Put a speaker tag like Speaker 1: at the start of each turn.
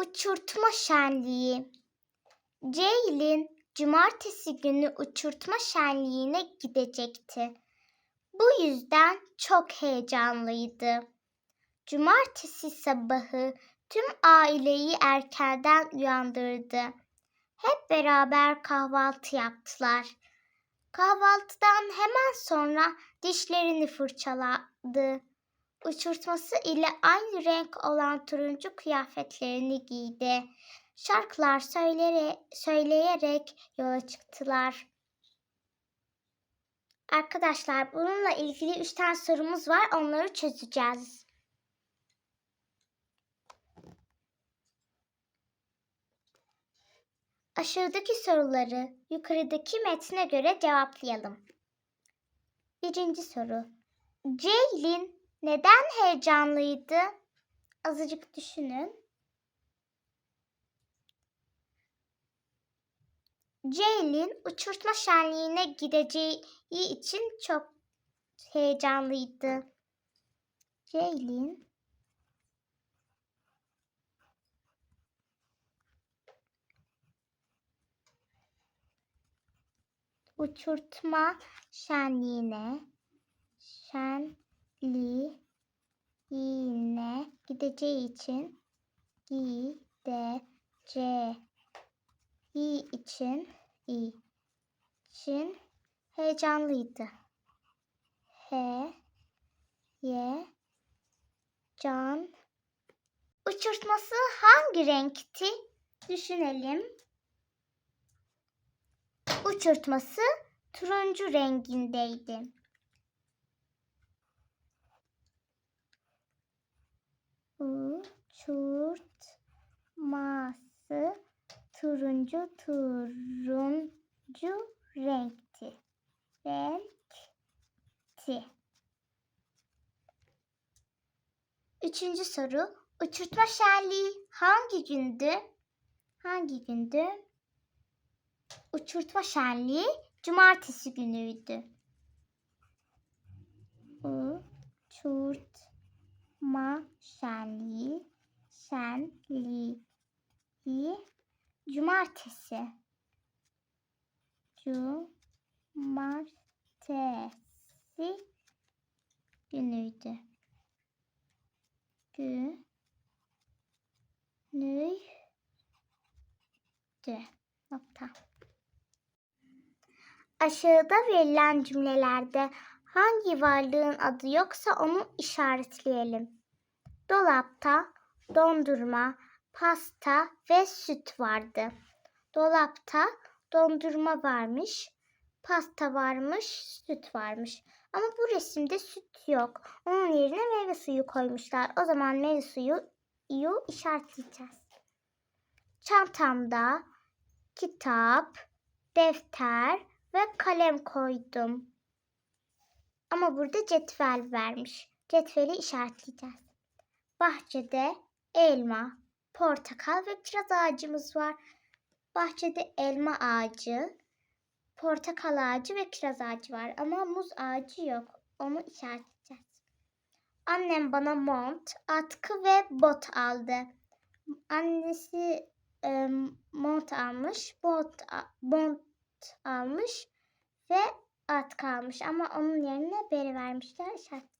Speaker 1: Uçurtma şenliği. Ceylin cumartesi günü uçurtma şenliğine gidecekti. Bu yüzden çok heyecanlıydı. Cumartesi sabahı tüm aileyi erkenden uyandırdı. Hep beraber kahvaltı yaptılar. Kahvaltıdan hemen sonra dişlerini fırçaladı. Uçurtması ile aynı renk olan turuncu kıyafetlerini giydi. Şarkılar söylere, söyleyerek yola çıktılar. Arkadaşlar bununla ilgili üç tane sorumuz var. Onları çözeceğiz. Aşağıdaki soruları yukarıdaki metne göre cevaplayalım. Birinci soru. Ceylin neden heyecanlıydı? Azıcık düşünün. Ceylin uçurtma şenliğine gideceği için çok heyecanlıydı. Ceylin uçurtma şenliğine şenliğine gideceği için gideceği için için heyecanlıydı. He ye can Uçurtması hangi renkti? Düşünelim. Uçurtması turuncu rengindeydi. Turuncu turuncu renkti. Renkti. Üçüncü soru. Uçurtma şenliği hangi gündü? Hangi gündü? Uçurtma şenliği cumartesi günüydü. Uçurtma şenliği şenliği cumartesi cumartesi günüydü. Günüydü. Nokta. Aşağıda verilen cümlelerde hangi varlığın adı yoksa onu işaretleyelim. Dolapta dondurma, pasta ve süt vardı. Dolapta dondurma varmış, pasta varmış, süt varmış. Ama bu resimde süt yok. Onun yerine meyve suyu koymuşlar. O zaman meyve suyu yu işaretleyeceğiz. Çantamda kitap, defter ve kalem koydum. Ama burada cetvel vermiş. Cetveli işaretleyeceğiz. Bahçede elma, portakal ve kiraz ağacımız var. Bahçede elma ağacı, portakal ağacı ve kiraz ağacı var. Ama muz ağacı yok. Onu işaretleyeceğiz. Annem bana mont, atkı ve bot aldı. Annesi e, mont almış, bot, bot almış ve atkı almış. Ama onun yerine beri vermişler. İşaretleyeceğiz.